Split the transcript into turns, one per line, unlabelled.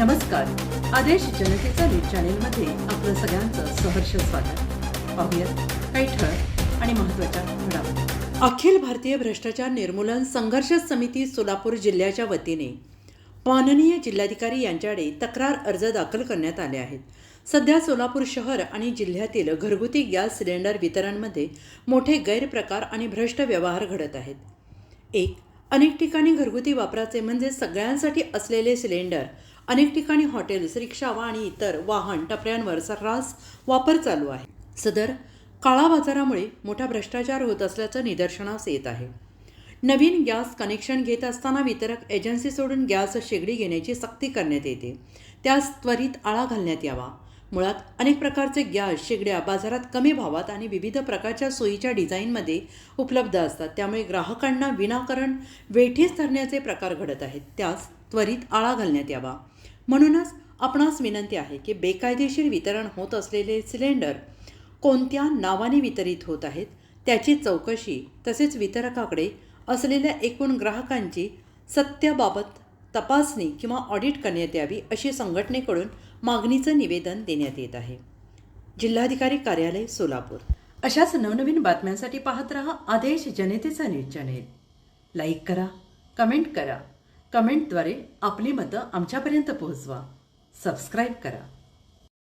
नमस्कार. आदेश जनतेचा न्यूज चॅनेलमध्ये आपलं सगळ्यांचं सहर्ष स्वागत. पाहूयात काही ठळक आणि महत्त्वाच्या घडामोडी. अखिल भारतीय भ्रष्टाचार निर्मूलन संघर्ष समिती सोलापूर जिल्ह्याच्या वतीने माननीय जिल्हाधिकारी यांच्याकडे तक्रार अर्ज दाखल करण्यात आले आहेत. सध्या सोलापूर शहर आणि जिल्ह्यातील घरगुती गॅस सिलेंडर वितरणमध्ये मोठे गैरप्रकार आणि भ्रष्ट व्यवहार घडत आहेत. एक अनेक ठिकाणी घरगुती वापराचे म्हणजे सगळ्यांसाठी असलेले सिलेंडर अनेक ठिकाणी हॉटेल्स रिक्षावा आणि इतर वाहन टपऱ्यांवर सर्रास वापर चालू आहे. सदर काळा बाजारामुळे मोठा भ्रष्टाचार होत असल्याचं निदर्शनास येत आहे. नवीन गॅस कनेक्शन घेत असताना वितरक एजन्सी सोडून गॅस शेगडी घेण्याची सक्ती करण्यात येते. त्यास त्वरित आळा घालण्यात यावा. मुळात अनेक प्रकारचे गॅस शेगड्या बाजारात कमी भावात आणि विविध प्रकारच्या सोयीच्या डिझाईनमध्ये उपलब्ध असतात. त्यामुळे ग्राहकांना विनाकारण वेठीस धरण्याचे प्रकार घडत आहेत. त्यास त्वरित आळा घालण्यात यावा. म्हणूनच आपणास विनंती आहे की बेकायदेशीर वितरण होत असलेले सिलेंडर कोणत्या नावाने वितरित होत आहेत त्याची चौकशी तसेच वितरकाकडे असलेल्या एकूण ग्राहकांची सत्याबाबत तपासणी किंवा ऑडिट करण्यात यावी अशी संघटनेकडून मागणीचं निवेदन देण्यात येत आहे. जिल्हाधिकारी कार्यालय सोलापूर. अशाच नवनवीन बातम्यांसाठी पाहत रहा आदेश जनतेचा न्यूज चॅनेल. लाईक करा कमेंट करा. कमेंटद्वारे आपली मतं आमच्यापर्यंत पोहोचवा. सबस्क्राईब करा.